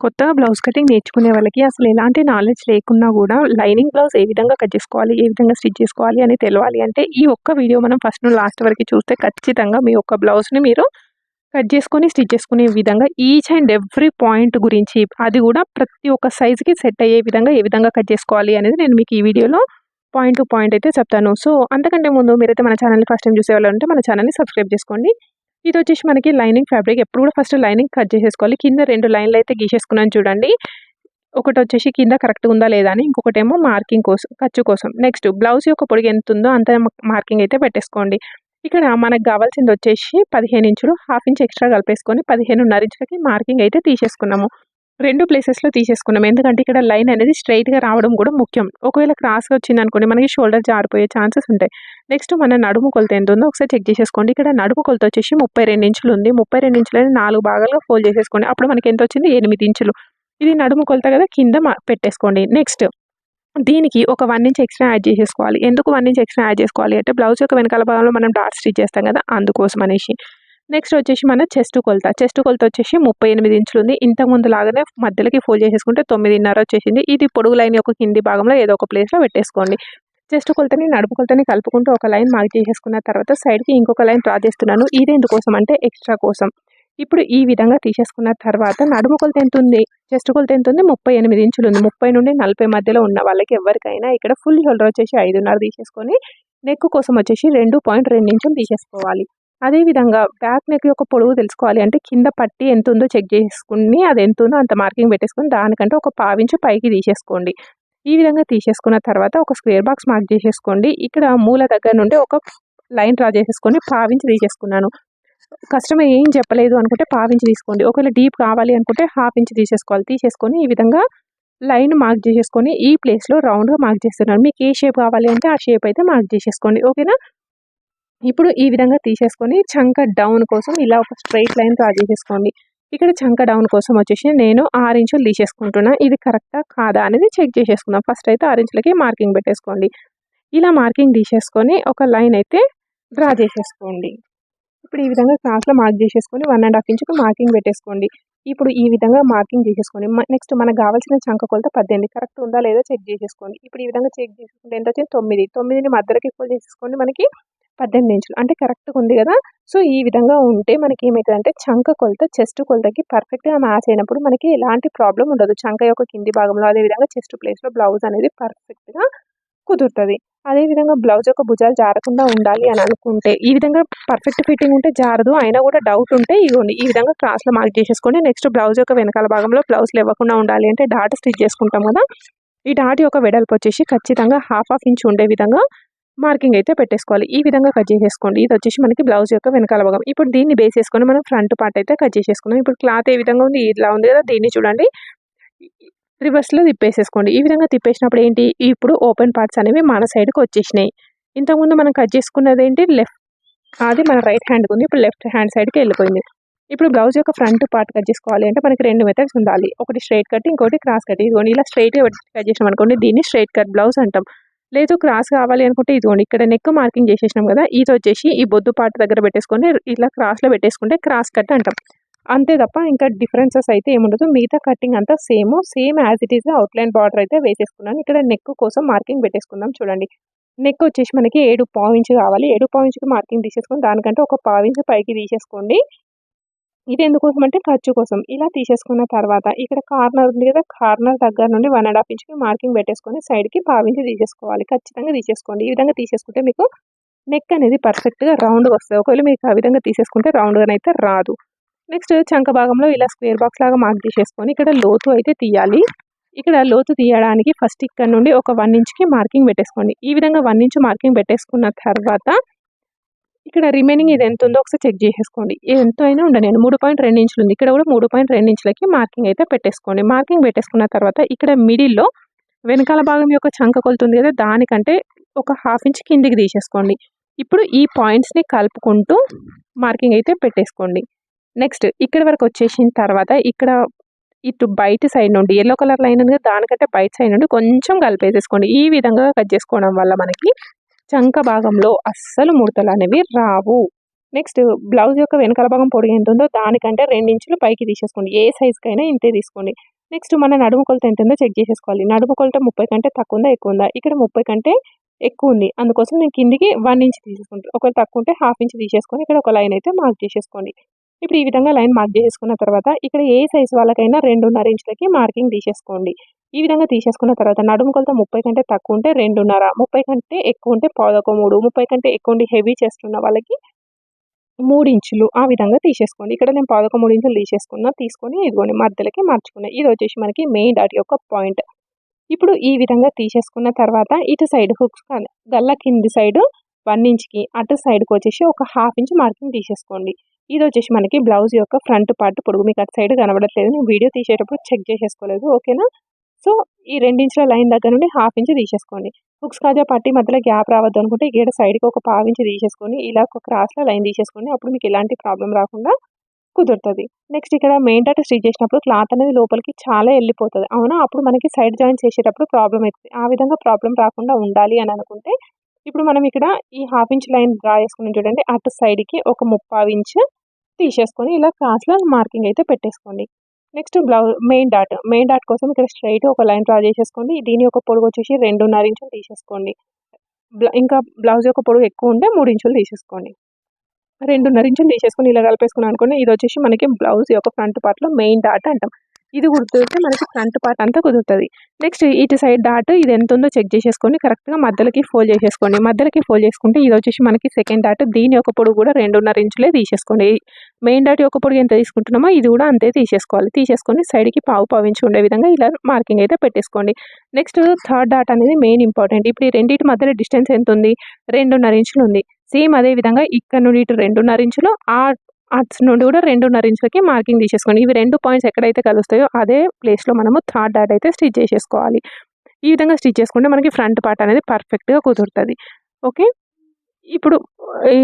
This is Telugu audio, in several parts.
కొత్తగా బ్లౌజ్ కటింగ్ నేర్చుకునే వాళ్ళకి అసలు ఎలాంటి నాలెడ్జ్ లేకున్నా కూడా లైనింగ్ బ్లౌజ్ ఏ విధంగా కట్ చేసుకోవాలి ఏ విధంగా స్టిచ్ చేసుకోవాలి అని తెలియాలి అంటే ఈ ఒక్క వీడియో మనం ఫస్ట్ నుండి లాస్ట్ వరకు చూస్తే ఖచ్చితంగా మీ ఒక్క బ్లౌజ్ని మీరు కట్ చేసుకొని స్టిచ్ చేసుకునే విధంగా ఈచ్ అండ్ ఎవ్రీ పాయింట్ గురించి అది కూడా ప్రతి ఒక్క సైజుకి సెట్ అయ్యే విధంగా ఏ విధంగా కట్ చేసుకోవాలి అనేది నేను మీకు ఈ వీడియోలో పాయింట్ టు పాయింట్ అయితే చెప్తాను. సో అంతకంటే ముందు మీరైతే మన ఛానల్ని ఫస్ట్ టైం చూసేవాళ్ళంటే మన ఛానల్ని సబ్స్క్రైబ్ చేసుకోండి. ఇది వచ్చేసి మనకి లైనింగ్ ఫ్యాబ్రిక్. ఎప్పుడు కూడా ఫస్ట్ లైనింగ్ కట్ చేసేసుకోవాలి. కింద రెండు లైన్లు అయితే గీసేసుకున్నాను చూడండి. ఒకటి వచ్చేసి కింద కరెక్ట్ ఉందా లేదా అని ఇంకొకటి ఏమో మార్కింగ్ కోసం ఖర్చు కోసం. నెక్స్ట్ బ్లౌజ్ యొక్క పొడిగి ఎంత ఉందో అంత మార్కింగ్ అయితే పెట్టేసుకోండి. ఇక్కడ మనకు కావాల్సింది వచ్చేసి పదిహేను ఇంచులు హాఫ్ ఇంచ్ ఎక్స్ట్రా కలిపేసుకొని పదిహేనున్నర ఇంచులకి మార్కింగ్ అయితే తీసేసుకున్నాము. రెండు ప్లేసెస్లో తీసేసుకున్నాం. ఎందుకంటే ఇక్కడ లైన్ అనేది స్ట్రైట్గా రావడం కూడా ముఖ్యం. ఒకవేళ క్రాస్గా వచ్చింది అనుకోండి మనకి షోల్డర్ జారిపోయే ఛాన్సెస్ ఉంటాయి. నెక్స్ట్ మన నడుము కొలత ఎంత ఉందో ఒకసారి చెక్ చేసేసుకోండి. ఇక్కడ నడుము కొలత వచ్చేసి ముప్పై రెండు ఇంచులు ఉంది. ముప్పై రెండు ఇంచులని నాలుగు భాగాలుగా ఫోల్డ్ చేసేసుకోండి. అప్పుడు మనకి ఎంత వచ్చింది? ఎనిమిది ఇంచులు. ఇది నడుము కొలత కదా కింద పెట్టేసుకోండి. నెక్స్ట్ దీనికి ఒక వన్ ఇంచ్ ఎక్స్ట్రా యాడ్ చేసేసుకోవాలి. ఎందుకు వన్ ఇంచ్ ఎక్స్ట్రా యాడ్ చేసుకోవాలి అంటే బ్లౌజ్ యొక్క వెనకాల భాగంలో మనం డాట్ స్టిచ్ చేస్తాం కదా అందుకోసం అనేసి. నెక్స్ట్ వచ్చేసి మన చెస్ట్ కొలత. చెస్ట్ కొలత వచ్చేసి ముప్పై ఎనిమిది ఇంచులు ఉంది. ఇంతకుముందు లాగానే మధ్యలోకి ఫోల్డ్ చేసేసుకుంటే తొమ్మిదిన్నర వచ్చేసింది. ఇది పొడుగు లైన్ యొక్క కింది భాగంలో ఏదో ఒక ప్లేస్లో పెట్టేసుకోండి. చెస్ట్ కొలతని నడుపు కొలతని కలుపుకుంటూ ఒక లైన్ మార్క్ చేసేసుకున్న తర్వాత సైడ్కి ఇంకొక లైన్ డ్రా చేస్తున్నాను. ఇది ఎందుకోసం అంటే ఎక్స్ట్రా కోసం. ఇప్పుడు ఈ విధంగా తీసేసుకున్న తర్వాత నడుము కొలత ఎంత ఉంది? చెస్ట్ కొలత ఎంత ఉంది? ముప్పై ఎనిమిది ఇంచులు ఉంది. ముప్పై నుండి నలభై మధ్యలో ఉన్న వాళ్ళకి ఎవరికైనా ఇక్కడ ఫుల్ షోల్డర్ వచ్చేసి ఐదున్నర తీసేసుకొని నెక్ కోసం వచ్చేసి రెండు పాయింట్ రెండు ఇంచులు తీసేసుకోవాలి. అదేవిధంగా బ్యాక్ నెక్ యొక్క పొడవు తెలుసుకోవాలి అంటే కింద పట్టి ఎంత ఉందో చెక్ చేసుకుని అది ఎంత ఉందో అంత మార్కింగ్ పెట్టేసుకొని దానికంటే ఒక పావించు పైకి తీసేసుకోండి. ఈ విధంగా తీసేసుకున్న తర్వాత ఒక స్క్వేర్ బాక్స్ మార్క్ చేసేసుకోండి. ఇక్కడ మూల దగ్గర నుండి ఒక లైన్ డ్రా చేసేసుకొని పావించి తీసేసుకున్నాను. కస్టమర్ ఏం చెప్పలేదు అనుకుంటే పావించి తీసుకోండి. ఒకవేళ డీప్ కావాలి అనుకుంటే హాఫ్ ఇంచ్ తీసేసుకోవాలి. తీసేసుకొని ఈ విధంగా లైన్ మార్క్ చేసేసుకొని ఈ ప్లేస్లో రౌండ్గా మార్క్ చేస్తున్నాను. మీకు ఏ షేప్ కావాలి అంటే ఆ షేప్ అయితే మార్క్ చేసేసుకోండి. ఓకేనా ఇప్పుడు ఈ విధంగా తీసేసుకొని చంక డౌన్ కోసం ఇలా ఒక స్ట్రైట్ లైన్ డ్రా చేసేసుకోండి ఇక్కడ చంక డౌన్ కోసం వచ్చేసి నేను ఆరు ఇంచులు తీసేసుకుంటున్నా. ఇది కరెక్టా కాదా అనేది చెక్ చేసేసుకుందాం. ఫస్ట్ అయితే ఆరు ఇంచులకి మార్కింగ్ పెట్టేసుకోండి. ఇలా మార్కింగ్ తీసేసుకొని ఒక లైన్ అయితే డ్రా చేసేసుకోండి. ఇప్పుడు ఈ విధంగా క్రాస్లో మార్క్ చేసేసుకొని వన్ అండ్ హాఫ్ ఇంచుకు మార్కింగ్ పెట్టేసుకోండి. ఇప్పుడు ఈ విధంగా మార్కింగ్ చేసేసుకోండి. నెక్స్ట్ మనకు కావాల్సిన చంక కొలత పద్దెనిమిది. కరెక్ట్ ఉందా లేదా చెక్ చేసేసుకోండి. ఇప్పుడు ఈ విధంగా చెక్ చేసుకుంటే ఎంత వచ్చింది? తొమ్మిది. తొమ్మిదిని మధ్యలోకి ఎక్కువ చేసేసుకోండి మనకి పద్దెనిమిది ఇంచులు. అంటే కరెక్ట్గా ఉంది కదా? సో ఈ విధంగా ఉంటే మనకి ఏమవుతుంది అంటే చంక కొలత చెస్ట్ కొలతకి పర్ఫెక్ట్గా మ్యాచ్ అయినప్పుడు మనకి ఎలాంటి ప్రాబ్లం ఉండదు. చంక యొక్క కింది భాగంలో అదేవిధంగా చెస్ట్ ప్లేస్లో బ్లౌజ్ అనేది పర్ఫెక్ట్గా కుదురుతుంది. అదేవిధంగా బ్లౌజ్ యొక్క భుజాలు జారకుండా ఉండాలి అని అనుకుంటే ఈ విధంగా పర్ఫెక్ట్ ఫిట్టింగ్ ఉంటే జారదు. అయినా కూడా డౌట్ ఉంటే ఇవ్వండి ఈ విధంగా క్రాస్లో మార్క్ చేసేసుకోండి. నెక్స్ట్ బ్లౌజ్ యొక్క వెనకాల భాగంలో బ్లౌజ్లు ఇవ్వకుండా ఉండాలి అంటే డాట్ స్టిచ్ చేసుకుంటాం కదా? ఈ డాట్ యొక్క వెడల్పు వచ్చేసి ఖచ్చితంగా హాఫ్ హాఫ్ ఇంచ్ ఉండే విధంగా మార్కింగ్ అయితే పెట్టేసుకోవాలి. ఈ విధంగా కట్ చేసేసుకోండి. ఇది వచ్చేసి మనకి బ్లౌజ్ యొక్క వెనకాల భాగం. ఇప్పుడు దీన్ని బేస్ చేసుకొని మనం ఫ్రంట్ పార్ట్ అయితే కట్ చేసేసుకున్నాం ఇప్పుడు క్లాత్ ఏ విధంగా ఉంది? ఇట్లా ఉంది కదా? దీన్ని చూడండి. రివర్స్లో తిప్పేసేసుకోండి. ఈ విధంగా తిప్పేసినప్పుడు ఏంటి? ఇప్పుడు ఓపెన్ పార్ట్స్ అనేవి మన సైడ్కి వచ్చేసినాయి. ఇంతకుముందు మనం కట్ చేసుకున్నది ఏంటి? లెఫ్ట్ అది మన రైట్ హ్యాండ్కి ఉంది. ఇప్పుడు లెఫ్ట్ హ్యాండ్ సైడ్కి వెళ్ళిపోయింది. ఇప్పుడు బ్లౌజ్ యొక్క ఫ్రంట్ పార్ట్ కట్ చేసుకోవాలి అంటే మనకి రెండు మెథడ్స్ ఉండాలి. ఒకటి స్ట్రైట్ కట్ ఇంకోటి క్రాస్ కట్ ఇదిగోండి. ఇలా స్ట్రైట్గా కట్ చేసినాం అనుకోండి దీన్ని స్ట్రైట్ కట్ బ్లౌజ్ అంటాం. లేదు క్రాస్ కావాలి అనుకుంటే ఇదిగోండి ఇక్కడ నెక్ మార్కింగ్ చేసేసినాం కదా ఇది వచ్చేసి ఈ బొద్దు పాటు దగ్గర పెట్టేసుకొని ఇలా క్రాస్లో పెట్టేసుకుంటే క్రాస్ కట్ అంటాం. అంతే తప్ప ఇంకా డిఫరెన్సెస్ అయితే ఏముండదు. మిగతా కటింగ్ అంతా same same as it is outline border అయితే వేసేసుకున్నాను. ఇక్కడ నెక్ కోసం మార్కింగ్ పెట్టేసుకుందాం చూడండి. నెక్ వచ్చేసి మనకి ఏడు పావించ్ కావాలి. ఏడు పావించ్కి మార్కింగ్ తీసేసుకొని దానికంటే ఒక పావు ఇంచు పైకి తీసేసుకోండి. ఇది ఎందుకోసం అంటే ఖర్చు కోసం. ఇలా తీసేసుకున్న తర్వాత ఇక్కడ కార్నర్ ఉంది కదా కార్నర్ దగ్గర నుండి వన్ అండ్ హాఫ్ ఇంచ్కి మార్కింగ్ పెట్టేసుకొని సైడ్కి పావించి తీసేసుకోవాలి. ఖచ్చితంగా తీసేసుకోండి. ఈ విధంగా తీసేసుకుంటే మీకు నెక్ అనేది పర్ఫెక్ట్గా రౌండ్గా వస్తుంది. ఒకవేళ మీకు ఆ విధంగా తీసేసుకుంటే రౌండ్గా అయితే రాదు. నెక్స్ట్ చంక భాగంలో ఇలా స్క్వేర్ బాక్స్ లాగా మార్క్ తీసేసుకొని ఇక్కడ లోతు అయితే తీయాలి. ఇక్కడ లోతు తీయడానికి ఫస్ట్ ఇక్కడ నుండి ఒక వన్ ఇంచ్కి మార్కింగ్ పెట్టేసుకోండి. ఈ విధంగా వన్ ఇంచ్ మార్కింగ్ పెట్టేసుకున్న తర్వాత ఇక్కడ రిమైనింగ్ ఇది ఎంత ఉందో ఒకసారి చెక్ చేసేసుకోండి. ఎంత అయినా ఉండను మూడు పాయింట్ రెండు ఇంచులు ఉంది. ఇక్కడ కూడా మూడు పాయింట్ రెండు ఇంచులకి మార్కింగ్ అయితే పెట్టేసుకోండి. మార్కింగ్ పెట్టేసుకున్న తర్వాత ఇక్కడ మిడిల్లో వెనకాల భాగం యొక్క చంక కొలుతుంది కదా దానికంటే ఒక హాఫ్ ఇంచ్ కిందికి తీసేసుకోండి. ఇప్పుడు ఈ పాయింట్స్ని కలుపుకుంటూ మార్కింగ్ అయితే పెట్టేసుకోండి. నెక్స్ట్ ఇక్కడ వరకు వచ్చేసిన తర్వాత ఇక్కడ ఇటు బయట సైడ్ నుండి ఎల్లో కలర్ లైన్ ఉంది దానికంటే బయట సైడ్ నుండి కొంచెం కలిపేసేసుకోండి. ఈ విధంగా కట్ చేసుకోవడం వల్ల మనకి చంక భాగంలో అస్సలు ముడతలు అనేవి రావు. నెక్స్ట్ బ్లౌజ్ యొక్క వెనకాల భాగం పొడిగి ఎంత ఉందో దానికంటే రెండు ఇంచులు పైకి తీసేసుకోండి. ఏ సైజుకైనా ఇంతే తీసుకోండి. నెక్స్ట్ మన నడుము కొలత ఎంత ఉందో చెక్ చేసేసుకోవాలి. నడుము కొలత ముప్పై కంటే తక్కువ ఉందా ఎక్కువ ఉందా? ఇక్కడ ముప్పై కంటే ఎక్కువ ఉంది. అందుకోసం నేను కిందికి వన్ ఇంచ్ తీసేసుకుంటాను ఒకవేళ తక్కువ ఉంటే హాఫ్ ఇంచ్ తీసేసుకొని ఇక్కడ ఒక లైన్ అయితే మార్క్ చేసేసుకోండి. ఇప్పుడు ఈ విధంగా లైన్ మార్క్ చేసుకున్న తర్వాత ఇక్కడ ఏ సైజ్ వాళ్ళకైనా రెండున్నర ఇంచులకి మార్కింగ్ తీసేసుకోండి. ఈ విధంగా తీసేసుకున్న తర్వాత నడుము కొలత ముప్పై కంటే తక్కువ ఉంటే రెండున్నర ముప్పై కంటే ఎక్కువ ఉంటే పాదొక మూడు ముప్పై కంటే ఎక్కువ ఉండి హెవీ చేస్తున్న వాళ్ళకి మూడు ఇంచులు ఆ విధంగా తీసేసుకోండి. ఇక్కడ నేను పాదొక మూడు ఇంచులు తీసేసుకున్నా తీసుకొని ఇదిగోండి మధ్యలోకి మార్చుకున్నా. ఇది వచ్చేసి మనకి మెయిన్ డాట్ యొక్క పాయింట్. ఇప్పుడు ఈ విధంగా తీసేసుకున్న తర్వాత ఇటు సైడ్ హుక్స్ గల్ల కింది సైడ్ వన్ ఇంచ్కి అటు సైడ్కి వచ్చేసి ఒక హాఫ్ ఇంచ్ మార్కింగ్ తీసేసుకోండి. ఇది వచ్చేసి మనకి బ్లౌజ్ యొక్క ఫ్రంట్ పార్ట్ పొడుగు మీకు అటు సైడ్ కనబడట్లేదు నేను వీడియో తీసేటప్పుడు చెక్ చేసేసుకోలేదు ఓకేనా? సో ఈ రెండించుల లైన్ దగ్గర నుండి హాఫ్ ఇంచ్ తీసేసుకోండి. హుక్స్ కాజా పట్టి మధ్యలో గ్యాప్ రావద్దు అనుకుంటే ఈడ సైడ్కి ఒక పావు ఇంచ్ తీసేసుకొని ఇలా ఒక క్రాస్లో లైన్ తీసేసుకోండి అప్పుడు మీకు ఎలాంటి ప్రాబ్లం రాకుండా కుదురుతుంది. నెక్స్ట్ ఇక్కడ మెయిన్ డాట్ స్టిచ్ చేసినప్పుడు క్లాత్ అనేది లోపలికి చాలా వెళ్ళిపోతుంది అవునా? అప్పుడు మనకి సైడ్ జాయిన్ చేసేటప్పుడు ప్రాబ్లం అవుతుంది ఆ విధంగా ప్రాబ్లం రాకుండా ఉండాలి అని అనుకుంటే ఇప్పుడు మనం ఇక్కడ ఈ హాఫ్ ఇంచ్ లైన్ డ్రా చేసుకుని చూడండి. అటు సైడ్కి ఒక ముప్పావు ఇంచ్ తీసేసుకొని ఇలా క్రాస్లో మార్కింగ్ అయితే పెట్టేసుకోండి. Next blouse main dot main dot కోసం ఇక్కడ స్ట్రైట్ ఒక లైన్ డ్రా చేసేసుకోండి. దీని యొక్క పొడుగు వచ్చేసి రెండున్నర ఇంచులు తీసేసుకోండి. ఇంకా బ్లౌజ్ యొక్క పొడుగు ఎక్కువ ఉంటే మూడు ఇంచులు తీసేసుకోండి. రెండున్నర ఇంచులు తీసేసుకొని ఇలా కలిపేసుకున్నాను అనుకోండి ఇది వచ్చేసి మనకి బ్లౌజ్ యొక్క ఫ్రంట్ పార్ట్లో మెయిన్ డాట్ అంటాం. ఇది కుదిరితే మనకి ఫ్రంట్ పార్ట్ అంతా కుదురుతుంది. నెక్స్ట్ ఇటు సైడ్ డాట్ ఇది ఎంత ఉందో చెక్ చేసేసుకొని కరెక్ట్గా మధ్యలోకి ఫోల్డ్ చేసేసుకోండి. మధ్యలోకి ఫోల్డ్ చేసుకుంటే ఇది వచ్చేసి మనకి సెకండ్ డాట్. దీని యొక్క పొడుగు కూడా రెండున్నర ఇంచులే తీసేసుకోండి. మెయిన్ డాట్ యొక్క పొడుగు ఎంత తీసుకుంటున్నామో ఇది కూడా అంతే తీసేసుకోవాలి. తీసేసుకొని సైడ్కి పావు పావు ఉండే విధంగా ఇలా మార్కింగ్ అయితే పెట్టేసుకోండి. నెక్స్ట్ థర్డ్ డాట్ అనేది మెయిన్ ఇంపార్టెంట్ ఇప్పుడు ఈ రెండింటి మధ్యలో డిస్టెన్స్ ఎంత ఉంది రెండున్నర ఇంచులు ఉంది. సేమ్ అదే విధంగా ఇక్కడ నుండి ఇటు రెండున్నర ఇంచులు ఆ అట్స్ నుండి కూడా రెండున్నర ఇంచులకి మార్కింగ్ తీసేసుకోండి. ఇవి రెండు పాయింట్స్ ఎక్కడైతే కలుస్తాయో అదే ప్లేస్లో మనము థర్డ్ డాట్ అయితే స్టిచ్ చేసేసుకోవాలి. ఈ విధంగా స్టిచ్ చేసుకుంటే మనకి ఫ్రంట్ పార్ట్ అనేది పర్ఫెక్ట్గా కుదురుతుంది. ఓకే? ఇప్పుడు ఈ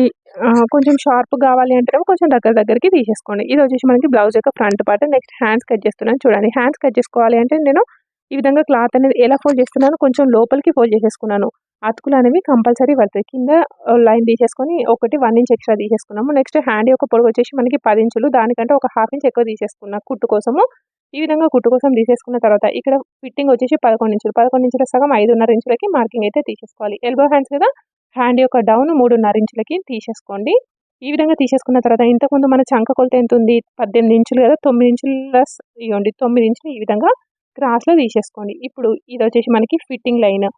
కొంచెం షార్ప్ కావాలి అంటే కొంచెం దగ్గర దగ్గరికి తీసేసుకోండి. ఇది వచ్చేసి మనకి బ్లౌజ్ యొక్క front part. Next hands cut చేస్తున్నాను చూడండి. హ్యాండ్స్ కట్ చేసుకోవాలి అంటే నేను ఈ విధంగా క్లాత్ అనేది ఎలా ఫోల్డ్ చేస్తున్నాను కొంచెం లోపలికి ఫోల్డ్ చేసేసుకున్నాను. అతుకులు అనేవి కంపల్సరీ పడతాయి. కింద లైన్ తీసేసుకొని ఒకటి వన్ ఇంచ్ ఎక్స్ట్రా తీసేసుకున్నాము. నెక్స్ట్ హ్యాండ్ యొక్క పొడుగు వచ్చేసి మనకి పది ఇంచులు. దానికంటే ఒక హాఫ్ ఇంచ్ ఎక్కువ తీసేసుకున్నా కుట్టు కోసము. ఈ విధంగా కుట్టు కోసం తీసేసుకున్న తర్వాత ఇక్కడ ఫిట్టింగ్ వచ్చేసి పదకొండు ఇంచులు. పదకొండు ఇంచుల సగం ఐదున్నర ఇంచులకి మార్కింగ్ అయితే తీసేసుకోవాలి. ఎల్బో హ్యాండ్స్ కదా? హ్యాండ్ యొక్క డౌన్ మూడున్నర ఇంచులకి తీసేసుకోండి. ఈ విధంగా తీసేసుకున్న తర్వాత ఇంతకుముందు మన చంక కొలత ఎంత ఉంది? పద్దెనిమిది ఇంచులు కదా? తొమ్మిది ఇంచుల ఇవ్వండి తొమ్మిది ఇంచులు ఈ విధంగా క్రాస్లో తీసేసుకోండి. ఇప్పుడు ఇది వచ్చేసి మనకి ఫిట్టింగ్ లైన్.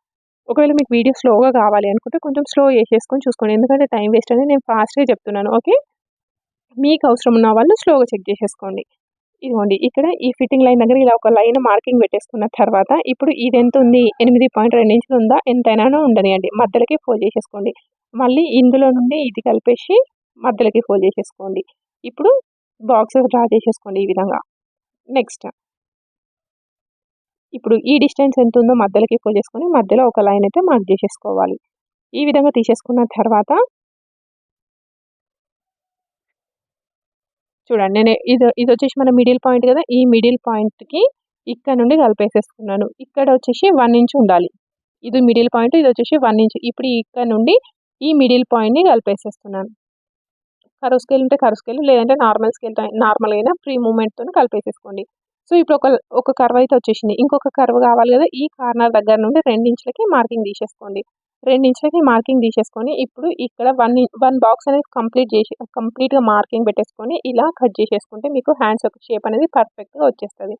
ఒకవేళ మీకు వీడియో స్లోగా కావాలి అనుకుంటే కొంచెం స్లో చేసేసుకొని చూసుకోండి. ఎందుకంటే టైం వేస్ట్ అనేది నేను ఫాస్ట్గా చెప్తున్నాను. ఓకే? మీకు అవసరం ఉన్న వాళ్ళు స్లోగా చెక్ చేసేసుకోండి. ఇదిగోండి. ఇక్కడ ఈ ఫిట్టింగ్ లైన్ దగ్గర ఇలా ఒక లైన్ మార్కింగ్ పెట్టేసుకున్న తర్వాత ఇప్పుడు ఇది ఎంత ఉంది? ఎనిమిది పాయింట్ రెండు ఇంచులు ఉందా? ఎంతైనా ఉండనియండి. మధ్యలోకి ఫోల్డ్ చేసేసుకోండి. మళ్ళీ ఇందులో నుండి ఇది కలిపేసి మధ్యలోకి ఫోల్డ్ చేసేసుకోండి. ఇప్పుడు బాక్సెస్ డ్రా చేసేసుకోండి ఈ విధంగా. నెక్స్ట్ ఇప్పుడు ఈ డిస్టెన్స్ ఎంత ఉందో మధ్యలోకి ఎక్కువ చేసుకొని మధ్యలో ఒక లైన్ అయితే మార్క్ చేసేసుకోవాలి. ఈ విధంగా తీసేసుకున్న తర్వాత చూడండి నేను ఇది ఇది వచ్చేసి మన మిడిల్ పాయింట్ కదా ఈ మిడిల్ పాయింట్కి ఇక్కడ నుండి కలిపేసేసుకున్నాను. ఇక్కడ వచ్చేసి వన్ ఇంచ్ ఉండాలి. ఇది మిడిల్ పాయింట్ ఇది వచ్చేసి వన్ ఇంచ్ ఇప్పుడు ఇక్కడ నుండి ఈ మిడిల్ పాయింట్ని కలిపేసేస్తున్నాను. కరువు స్కేల్ ఉంటే కరువు స్కేల్ లేదంటే నార్మల్ స్కేల్ నార్మల్ అయినా ఫ్రీ మూమెంట్తో కలిపేసేసుకోండి. సో ఇప్పుడు ఒక ఒక కర్వ్ అయితే వచ్చేసింది. ఇంకొక కర్వ్ కావాలి కదా ఈ కార్నర్ దగ్గర నుండి రెండించులకి మార్కింగ్ తీసేసుకోండి. రెండించులకి మార్కింగ్ తీసేసుకొని ఇప్పుడు ఇక్కడ వన్ వన్ బాక్స్ అనేది కంప్లీట్ చేసి కంప్లీట్గా మార్కింగ్ పెట్టేసుకొని ఇలా కట్ చేసేసుకుంటే మీకు హ్యాండ్స్ ఒక షేప్ అనేది పర్ఫెక్ట్గా వచ్చేస్తుంది.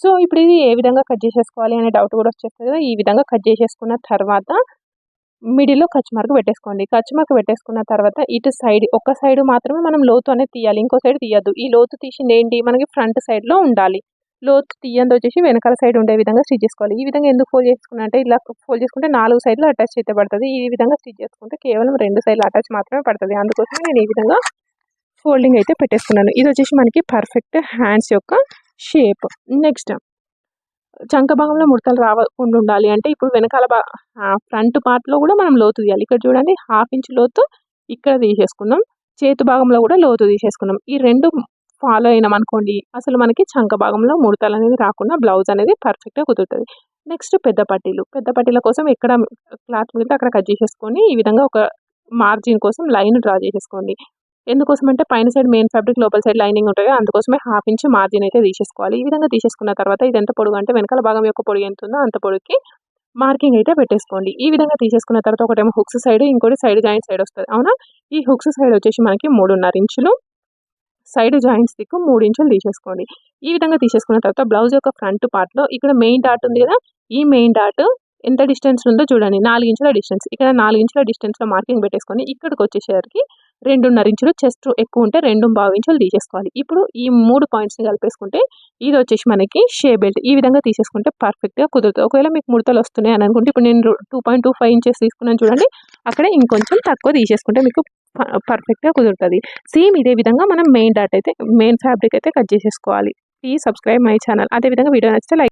సో ఇప్పుడు ఇది ఏ విధంగా కట్ చేసేసుకోవాలి అనే డౌట్ కూడా వచ్చేస్తుంది కదా ఈ విధంగా కట్ చేసేసుకున్న తర్వాత మిడిల్లో ఖర్చు మార్క్ పెట్టేసుకోండి. ఖర్చు మార్క్ పెట్టేసుకున్న తర్వాత ఇటు సైడ్ ఒక సైడ్ మాత్రమే మనం లోతు అనేది తీయాలి ఇంకో సైడ్ తీయద్దు. ఈ లోతు తీసింది ఏంటి? మనకి ఫ్రంట్ సైడ్లో ఉండాలి. లోతు తీయంది వచ్చేసి వెనకాల సైడ్ ఉండే విధంగా స్టిచ్ చేసుకోవాలి. ఈ విధంగా ఎందుకు ఫోల్డ్ చేసుకున్నా అంటే ఇలా ఫోల్డ్ చేసుకుంటే నాలుగు సైడ్లు అటాచ్ అయితే పడుతుంది. ఈ విధంగా స్టిచ్ చేసుకుంటే కేవలం రెండు సైడ్లు అటాచ్ మాత్రమే పడుతుంది. అందుకోసం నేను ఈ విధంగా ఫోల్డింగ్ అయితే పెట్టేసుకున్నాను. ఇది వచ్చేసి మనకి పర్ఫెక్ట్ హ్యాండ్స్ యొక్క షేప్ నెక్స్ట్ చంక భాగంలో ముడతలు రావకుండా ఉండాలి అంటే ఇప్పుడు వెనకాల ఫ్రంట్ పార్ట్లో కూడా మనం లోతు తీయాలి. ఇక్కడ చూడండి హాఫ్ ఇంచ్ లోతు ఇక్కడ తీసేసుకున్నాం. చేతి భాగంలో కూడా లోతు తీసేసుకున్నాం. ఈ రెండు ఫాలో అయినాం అనుకోండి. అసలు మనకి చంక భాగంలో ముడతలు అనేది రాకుండా బ్లౌజ్ అనేది పర్ఫెక్ట్గా కుదురుతుంది. నెక్స్ట్ పెద్ద పట్టీలు. పెద్ద పట్టీల కోసం ఎక్కడ క్లాత్ మిగిలితే అక్కడ కట్ చేసేసుకొని ఈ విధంగా ఒక మార్జిన్ కోసం లైన్ డ్రా చేసేసుకోండి. ఎందుకోసం అంటే పైన సైడ్ మెయిన్ ఫ్యాబ్రిక్ లోపల సైడ్ లైనింగ్ ఉంటుంది అందుకోసమే హాఫ్ ఇంచ్ మార్జిన్ అయితే తీసేసుకోవాలి. ఈ విధంగా తీసేసుకున్న తర్వాత ఇది ఎంత పొడుగు అంటే వెనకాల భాగం యొక్క పొడుగు ఎంత ఉందో అంత పొడుగుకి మార్కింగ్ అయితే పెట్టేసుకోండి. ఈ విధంగా తీసేసుకున్న తర్వాత ఒకటేమో హుక్స్ సైడ్ ఇంకోటి సైడ్ జాయింట్ సైడ్ వస్తుంది. అవునా? ఈ హుక్స్ సైడ్ వచ్చేసి మనకి మూడున్నర ఇంచులు. సైడ్ జాయింట్స్ దిక్కు మూడు ఇంచులు తీసేసుకోండి. ఈ విధంగా తీసేసుకున్న తర్వాత బ్లౌజ్ యొక్క ఫ్రంట్ పార్ట్లో ఇక్కడ మెయిన్ డాట్ ఉంది కదా ఈ మెయిన్ డాట్ ఎంత డిస్టెన్స్ ఉందో చూడండి. నాలుగు ఇంచుల డిస్టెన్స్. ఇక్కడ నాలుగు ఇంచుల డిస్టెన్స్లో మార్కింగ్ పెట్టేసుకొని ఇక్కడికి వచ్చేసరికి రెండున్నర ఇంచులు చెస్ట్ ఎక్కువ ఉంటే రెండు బావి ఇంచులు తీసేసుకోవాలి. ఇప్పుడు ఈ మూడు పాయింట్స్ని కలిపేసుకుంటే ఇది వచ్చేసి మనకి షే బెల్ట్. ఈ విధంగా తీసేసుకుంటే పర్ఫెక్ట్గా కుదురుతుంది. ఒకవేళ మీకు ముడతలు వస్తున్నాయి అని అనుకుంటే ఇప్పుడు నేను two point two five inches తీసుకున్నాను చూడండి అక్కడ ఇంకొంచెం తక్కువ తీసేసుకుంటే మీకు పర్ఫెక్ట్గా కుదురుతుంది. సేమ్ ఇదే విధంగా మనం మెయిన్ డాట్ అయితే మెయిన్ ఫ్యాబ్రిక్ అయితే కట్ చేసేసుకోవాలి. ప్లీజ్ సబ్స్క్రైబ్ మై ఛానల్ అదేవిధంగా వీడియో నచ్చితే లైక్